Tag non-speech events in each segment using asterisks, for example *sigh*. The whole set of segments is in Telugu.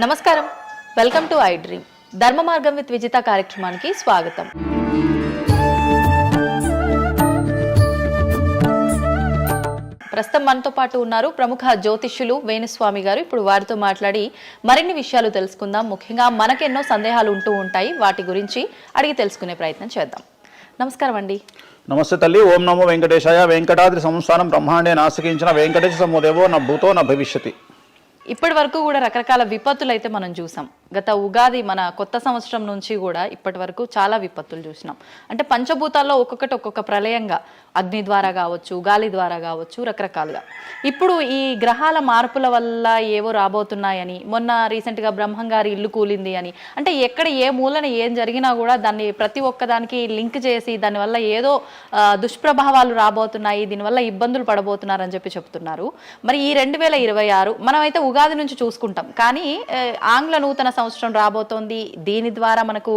నమస్కారం. Welcome to I dream. ధర్మ మార్గం విత్ విజిత కార్యక్రమానికి స్వాగతం. ప్రస్తుతం మనతో పాటు ఉన్నారు ప్రముఖ జ్యోతిష్యులు వేణుస్వామి గారు. ఇప్పుడు వారితో మాట్లాడి మరిన్ని విషయాలు తెలుసుకుందాం. ముఖ్యంగా మనకెన్నో సందేహాలు ఉంటూ ఉంటాయి. వాటి గురించి అడిగి తెలుసుకునే ప్రయత్నం చేద్దాం. నమస్కారం అండి నమస్తే తల్లి ఓం నమో వెంకటేశాయ. వెంకటాద్రి సంస్థానం బ్రహ్మాండే నాశకించిన వెంకటేశ సమోదేవో నా భూతో నా భవిష్యతి. ఇప్పటి వరకు కూడా రకరకాల విపత్తులు అయితే మనం చూసాం. గత ఉగాది మన కొత్త సంవత్సరం నుంచి కూడా ఇప్పటి వరకు చాలా విపత్తులు చూసినాం. అంటే పంచభూతాల్లో ఒక్కొక్కటి ఒక్కొక్క ప్రళయంగా అగ్ని ద్వారా కావచ్చు గాలి ద్వారా కావచ్చు రకరకాలుగా. ఇప్పుడు ఈ గ్రహాల మార్పుల వల్ల ఏవో రాబోతున్నాయని మొన్న రీసెంట్గా బ్రహ్మంగారి ఇల్లు కూలింది అని అంటే ఎక్కడ ఏ మూలన ఏం జరిగినా కూడా దాన్ని ప్రతి ఒక్కదానికి లింక్ చేసి దానివల్ల ఏదో దుష్ప్రభావాలు రాబోతున్నాయి దీనివల్ల ఇబ్బందులు పడబోతున్నారని చెప్పి చెప్తున్నారు. మరి ఈ రెండు వేల ఇరవై ఆరు మనమైతే ఉగాది నుంచి చూసుకుంటాం. కానీ ఆంగ్ల నూతన సంవత్సరం రాబోతోంది. దీని ద్వారా మనకు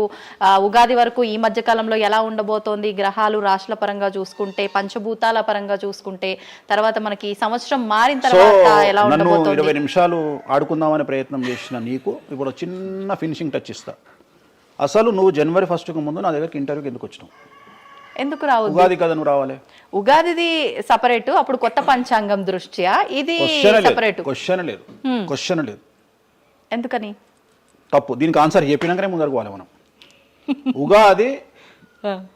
ఉగాది వరకు ఈ మధ్య కాలంలో ఎలా ఉండబోతోంది? గ్రహాలు రాశుల పరంగా చూసుకుంటే పంచభూతాల పరంగా చూసుకుంటే తర్వాత మనకి సంవత్సరం మారిన తర్వాత ఎలా ఉండబోతోంది? ఇరవై నిమిషాలు ఆడుకుందామనే ప్రయత్నం చేసిన నీకు ఇప్పుడు చిన్న ఫినిషింగ్ టచ్ ఇస్తా. అసలు నువ్వు జనవరి ఫస్ట్కి ముందు నా దగ్గరికి ఇంటర్వ్యూకి ఎందుకు వచ్చినావు? ఎందుకు రావద్దు? ఉగాది కదా నువ్వు రావాలి. ఉగాదిది సపరేట్ అప్పుడు కొత్త పంచాంగం దృష్ట్యా? ఇది సపరేట్ క్వశ్చన్ లేదు. క్వశ్చన్ లేదు. ఎందుకని? తప్పు. దీనికి ఆన్సర్ చెప్పినాకనే ముందరకు పోవాలి మనం. *laughs* ఉగాది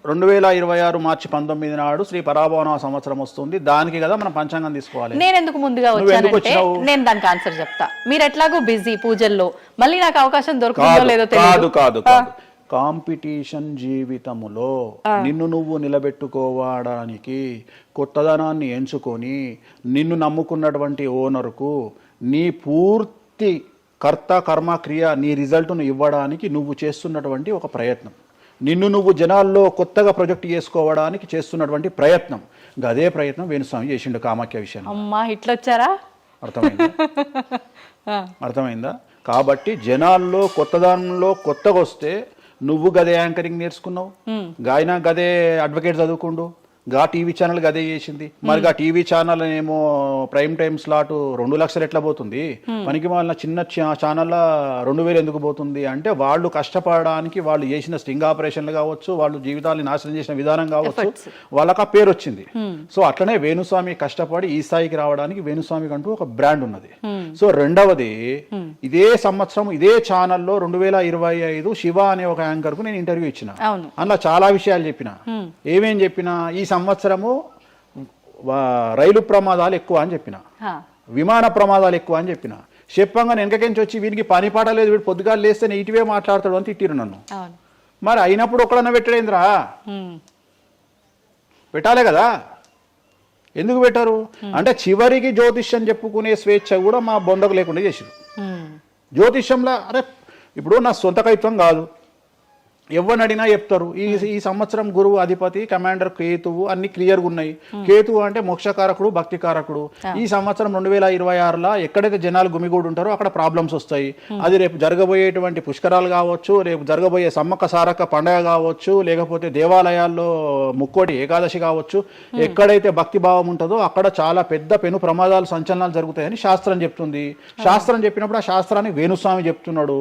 రెండు వేల ఇరవై ఆరు మార్చి పంతొమ్మిది నాడు శ్రీ పరాభవన సంవత్సరం వస్తుంది. దానికి కదా మనం పంచాంగం తీసుకోవాలి. నేను ఎందుకు ముందుగా వచ్చానంటే? నేను దానికి ఆన్సర్ చెప్తా. మీరు ఎట్లాగో బిజీ పూజల్లో. మళ్ళీ నాకు అవకాశం దొరుకుతుందో లేదో కాదు కాదు కాంపిటీషన్ జీవితములో నిన్ను నువ్వు నిలబెట్టుకోవడానికి కొత్తదనాన్ని ఎంచుకొని నిన్ను నమ్ముకున్నటువంటి ఓనర్కు నీ పూర్తి కర్త కర్మ క్రియ నీ రిజల్ట్ను ఇవ్వడానికి నువ్వు చేస్తున్నటువంటి ఒక ప్రయత్నం. నిన్ను నువ్వు జనాల్లో కొత్తగా ప్రొజెక్ట్ చేసుకోవడానికి చేస్తున్నటువంటి ప్రయత్నం. అదే ప్రయత్నం వేణుస్వామి చేసిండు కామాఖ్య విషయంలో. అమ్మా ఇట్లొచ్చారా అర్థమైందా? *laughs* అర్థమైందా? కాబట్టి జనాల్లో కొత్తదానంలో కొత్తగా వస్తే నువ్వు గదే యాంకరింగ్ నేర్చుకున్నావు? గాయన గదే అడ్వకేట్ చదువుకుండు? గా టీవీ ఛానల్ గదే చేసింది. మరి గా టీవీ ఛానల్ ఏమో ప్రైమ్ టైం స్లాట్ రెండు లక్షలు ఎట్లా పోతుంది? పనికి వాళ్ళ చిన్న ఛానల్ రెండు వేలు ఎందుకు పోతుంది? అంటే వాళ్ళు కష్టపడడానికి వాళ్ళు చేసిన స్టింగ్ ఆపరేషన్లు కావచ్చు వాళ్ళు జీవితాన్ని నాశనం చేసిన విధానం కావచ్చు వాళ్ళకి ఆ పేరు వచ్చింది. సో అట్లనే వేణుస్వామి కష్టపడి ఈ స్థాయికి రావడానికి వేణుస్వామికి అంటూ ఒక బ్రాండ్ ఉన్నది. సో రెండవది ఇదే సంవత్సరం ఇదే ఛానల్లో రెండు వేల ఇరవై ఐదు శివ అనే ఒక యాంకర్కు నేను ఇంటర్వ్యూ ఇచ్చిన. అందులో చాలా విషయాలు చెప్పిన. ఏమేం చెప్పిన? ఈ సంవత్సరము రైలు ప్రమాదాలు ఎక్కువ అని చెప్పిన. విమాన ప్రమాదాలు ఎక్కువ అని చెప్పిన. చెప్పంగా వెనకకించి వచ్చి వీనికి పని పాట లేదు వీడు పొద్దుగాలు లేస్తే ఇటువే మాట్లాడతాడు అని తిట్టిరు నన్ను. మరి అయినప్పుడు ఒకడన్నా పెట్టడేంద్రా. పెట్టాలే కదా? ఎందుకు పెట్టారు? అంటే చివరికి జ్యోతిష్యం చెప్పుకునే స్వేచ్ఛ కూడా మా బొందకు లేకుండా చేసారు. జ్యోతిష్యంలో అరే ఇప్పుడు నా సొంత కవిత్వం కాదు. ఎవరిని అడిగినా చెప్తారు. ఈ ఈ సంవత్సరం గురువు అధిపతి కమాండర్ కేతువు అన్ని క్లియర్గా ఉన్నాయి. కేతువు అంటే మోక్షకారకుడు భక్తికారకుడు. ఈ సంవత్సరం రెండు వేల ఇరవై ఆరులో ఎక్కడైతే జనాలు గుమిగూడు ఉంటారో అక్కడ ప్రాబ్లమ్స్ వస్తాయి. అది రేపు జరగబోయేటువంటి పుష్కరాలు కావచ్చు రేపు జరగబోయే సమ్మక్క సారక్క పండగ కావచ్చు లేకపోతే దేవాలయాల్లో ముక్కోటి ఏకాదశి కావచ్చు ఎక్కడైతే భక్తి భావం ఉంటుందో అక్కడ చాలా పెద్ద పెను ప్రమాదాలు సంచలనాలు జరుగుతాయని శాస్త్రం చెప్తుంది. శాస్త్రం చెప్పినప్పుడు ఆ శాస్త్రాన్ని వేణుస్వామి చెప్తున్నాడు.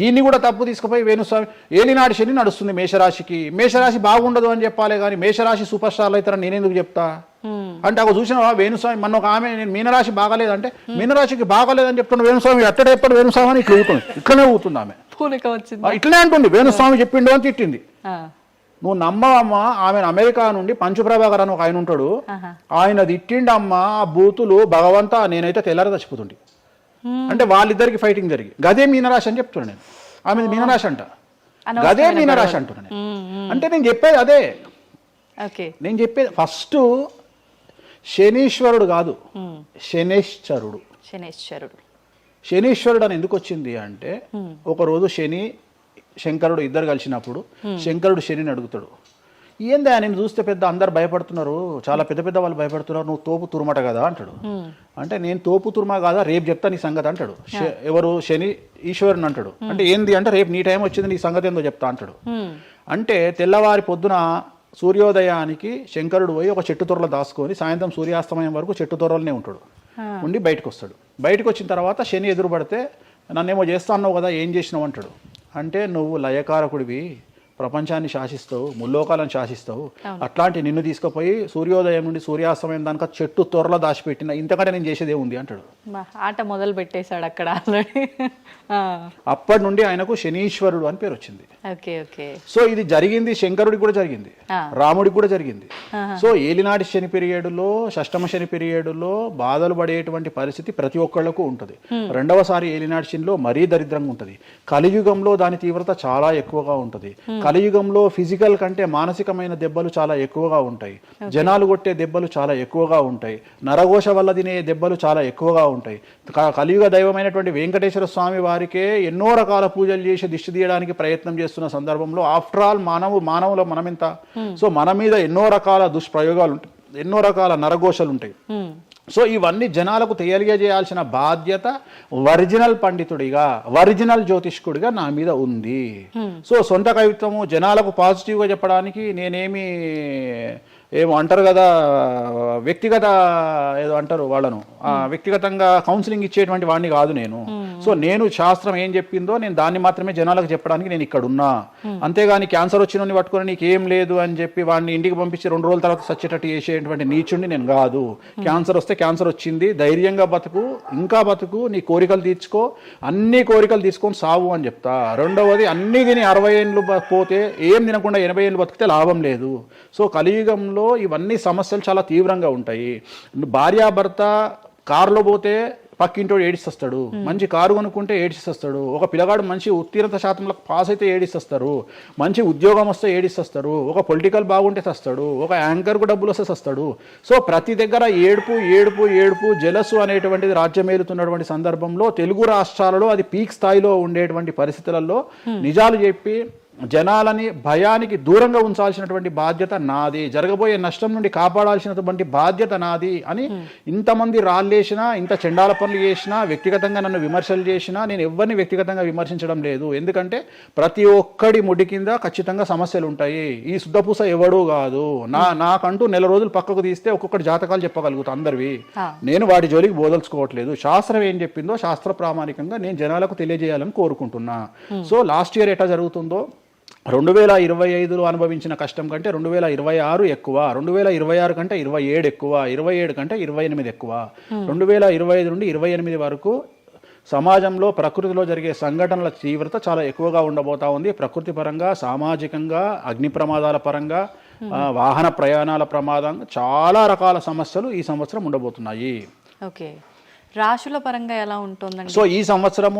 దీన్ని కూడా తప్పు తీసుకుపోయి వేణుస్వామి ఏలినాటి శని నడుస్తుంది మేషరాశికి. మేషరాశి బాగుండదు అని చెప్పాలి కానీ మేషరాశి సూపర్ స్టార్లు అవుతారని నేనెందుకు చెప్తా? అంటే ఒక చూసిన వేణుస్వామి మన ఒక ఆమె నేను మీనరాశి బాగాలేదంటే మీనరాశికి బాగాలేదని చెప్తున్న వేణుస్వామి ఎట్టడే ఎప్పుడు వేణుస్వామి? అని ఇట్లా ఊరుకుంది. ఇట్లనే ఊతుంది ఆమె. ఇట్లనే అంటుంది. వేణుస్వామి చెప్పిండు అని తిట్టింది. నువ్వు నమ్మవమ్మా ఆమె అమెరికా నుండి పంచుప్రభాకర్ అని ఒక ఆయన ఉంటాడు. ఆయన తిట్టిండమ్మా ఆ బూతులు భగవంతా నేనైతే తెల్లారి చచ్చిపోతుండే అంటే వాళ్ళిద్దరికి ఫైటింగ్ జరిగి. గదే మీనరాశి అని చెప్తున్నాను నేను. ఆమె మీనరాశి అంట. గదే మీనరాశి అంటున్నాను నేను. అంటే నేను చెప్పేది అదే. నేను చెప్పేది ఫస్ట్ శనీశ్వరుడు కాదు. శనేశ్వరుడు. శనేశ్వరుడు. శనీశ్వరుడు అని ఎందుకు వచ్చింది అంటే ఒకరోజు శని శంకరుడు ఇద్దరు కలిసినప్పుడు శంకరుడు శనిని అడుగుతాడు. ఏందా నేను చూస్తే పెద్ద అందరు భయపడుతున్నారు? చాలా పెద్ద పెద్ద వాళ్ళు భయపడుతున్నారు. నువ్వు తోపు తురుమట కదా అంటాడు. అంటే నేను తోపు తురుమ కాదా? రేపు చెప్తా నీ సంగతి అంటాడు. ఎవరు? శని ఈశ్వరుని అంటాడు. అంటే ఏంది అంటే రేపు నీ టైం వచ్చింది నీ సంగతి ఏందో చెప్తా అంటాడు. అంటే తెల్లవారి పొద్దున సూర్యోదయానికి శంకరుడు పోయి ఒక చెట్టు తొర్రలో దాచుకొని సాయంత్రం సూర్యాస్తమయం వరకు చెట్టు తొర్రలోనే ఉంటాడు. ఉండి బయటకు వస్తాడు బయటకు వచ్చిన తర్వాత శని ఎదురు పడితే నన్నేమో చేస్తా అన్నావు కదా ఏం చేసినావు అంటాడు. అంటే నువ్వు లయకారకుడివి ప్రపంచాన్ని శాసిస్తావు ముల్లోకాలను శాసిస్తావు. అట్లాంటి నిన్ను తీసుకుపోయి సూర్యోదయం నుండి సూర్యాస్తమయం దానిక చెట్టు త్వరలో దాచిపెట్టిన ఇంతకంటే నేను చేసేదే ఉంది అంటాడు. ఆట మొదలు పెట్టేశాడు అక్కడ అప్పటి నుండి ఆయనకు శనీశ్వరుడు అని పేరు వచ్చింది. సో ఇది జరిగింది శంకరుడికి కూడా జరిగింది. రాముడికి కూడా జరిగింది. సో ఏలినాటి శని పీరియడ్లో షష్టమ శని పీరియడ్లో బాధలు పడేటువంటి పరిస్థితి ప్రతి ఒక్కళ్ళకు ఉంటుంది. రెండవసారి ఏలినాటి శనిలో మరీ దరిద్రంగా ఉంటుంది. కలియుగంలో దాని తీవ్రత చాలా ఎక్కువగా ఉంటుంది. కలియుగంలో ఫిజికల్ కంటే మానసికమైన దెబ్బలు చాలా ఎక్కువగా ఉంటాయి. జనాలు కొట్టే దెబ్బలు చాలా ఎక్కువగా ఉంటాయి. నరఘోష వల్ల తినే దెబ్బలు చాలా ఎక్కువగా ఉంటాయి. కలియుగ దైవమైనటువంటి వెంకటేశ్వర స్వామి వారికే ఎన్నో రకాల పూజలు చేసి దిష్టి తీయడానికి ప్రయత్నం చేస్తున్న సందర్భంలో ఆఫ్టర్ ఆల్ మానవు మానవుల మనమింత? సో మన మీద ఎన్నో రకాల దుష్ప్రయోగాలు ఉంటాయి ఎన్నో రకాల నరఘోషలు ఉంటాయి. సో ఇవన్నీ జనాలకు తెలియజేయాల్సిన బాధ్యత ఒరిజినల్ పండితుడిగా ఒరిజినల్ జ్యోతిష్కుడిగా నా మీద ఉంది. సో సొంత కవిత్వము జనాలకు పాజిటివ్గా చెప్పడానికి నేనేమి ఏమో అంటారు కదా వ్యక్తిగత ఏదో అంటారు వాళ్ళను. ఆ, వ్యక్తిగతంగా కౌన్సిలింగ్ ఇచ్చేటువంటి వాడిని కాదు నేను. సో నేను శాస్త్రం ఏం చెప్పిందో నేను దాన్ని మాత్రమే జనాలకు చెప్పడానికి నేను ఇక్కడ ఉన్నా. అంతేగాని క్యాన్సర్ వచ్చిన పట్టుకొని నీకు ఏం లేదు అని చెప్పి వాడిని ఇంటికి పంపించి రెండు రోజుల తర్వాత సచ్చేటట్టు చేసేటువంటి నీచుడిని నేను కాదు. క్యాన్సర్ వస్తే క్యాన్సర్ వచ్చింది ధైర్యంగా బతుకు ఇంకా బతుకు నీ కోరికలు తీర్చుకో అన్ని కోరికలు తీసుకొని సావు అని చెప్తా. రెండవది అన్ని తిని అరవై ఏళ్ళు పోతే ఏం తినకుండా ఎనభై ఏళ్ళు బతికితే లాభం లేదు. సో కలియుగంలో ఇవన్నీ సమస్యలు చాలా తీవ్రంగా ఉంటాయి. భార్యాభర్త కారులో పోతే పక్కింటోడు ఏడిస్తొస్తాడు మంచి కారు కొనుక్కుంటే ఏడిస్తొస్తాడు ఒక పిల్లగాడు మంచి ఉత్తీర్ణత శాతంలో పాస్ అయితే ఏడిస్తొస్తారు మంచి ఉద్యోగం వస్తే ఏడిస్తొస్తారు ఒక పొలిటికల్ బాగుంటే సస్తాడు ఒక యాంకర్కు డబ్బులు వస్తే సస్తాడు సో ప్రతి దగ్గర ఏడుపు ఏడుపు ఏడుపు జలసు అనేటువంటిది రాజ్యమేలుతున్నటువంటి సందర్భంలో తెలుగు రాష్ట్రాలలో అది పీక్ స్థాయిలో ఉండేటువంటి పరిస్థితులలో నిజాలు చెప్పి జనాలని భయానికి దూరంగా ఉంచాల్సినటువంటి బాధ్యత నాది. జరగబోయే నష్టం నుండి కాపాడాల్సినటువంటి బాధ్యత నాది అని ఇంతమంది రాళ్ళేసినా ఇంత చెండాల పనులు చేసినా వ్యక్తిగతంగా నన్ను విమర్శలు చేసినా నేను ఎవరిని వ్యక్తిగతంగా విమర్శించడం లేదు. ఎందుకంటే ప్రతి ఒక్కడి ముడి కింద ఖచ్చితంగా సమస్యలు ఉంటాయి ఈ శుద్ధపూస ఎవడూ కాదు. నా నాకంటూ నెల రోజులు పక్కకు తీస్తే ఒక్కొక్కటి జాతకాలు చెప్పగలుగుతా అందరివి. నేను వాటి జోలికి బోదలుచుకోవట్లేదు. శాస్త్రం ఏం చెప్పిందో శాస్త్ర ప్రామాణికంగా నేను జనాలకు తెలియజేయాలని కోరుకుంటున్నా. సో లాస్ట్ ఇయర్ ఎట్లా జరుగుతుందో రెండు వేల ఇరవై ఐదులో అనుభవించిన కష్టం కంటే రెండు వేల ఇరవై ఆరు ఎక్కువ రెండు వేల ఇరవై ఆరు కంటే ఇరవై ఏడు ఎక్కువ ఇరవై ఏడు కంటే ఇరవై ఎనిమిది ఎక్కువ. రెండు వేల ఇరవై ఐదు నుండి ఇరవై ఎనిమిది వరకు సమాజంలో ప్రకృతిలో జరిగే సంఘటనల తీవ్రత చాలా ఎక్కువగా ఉండబోతా ఉంది. ప్రకృతి పరంగా సామాజికంగా అగ్ని ప్రమాదాల పరంగా ఆ, వాహన ప్రయాణాల ప్రమాదం చాలా రకాల సమస్యలు ఈ సంవత్సరం ఉండబోతున్నాయి. ఓకే. రాశుల పరంగా ఎలా ఉంటుందండి? సో ఈ సంవత్సరము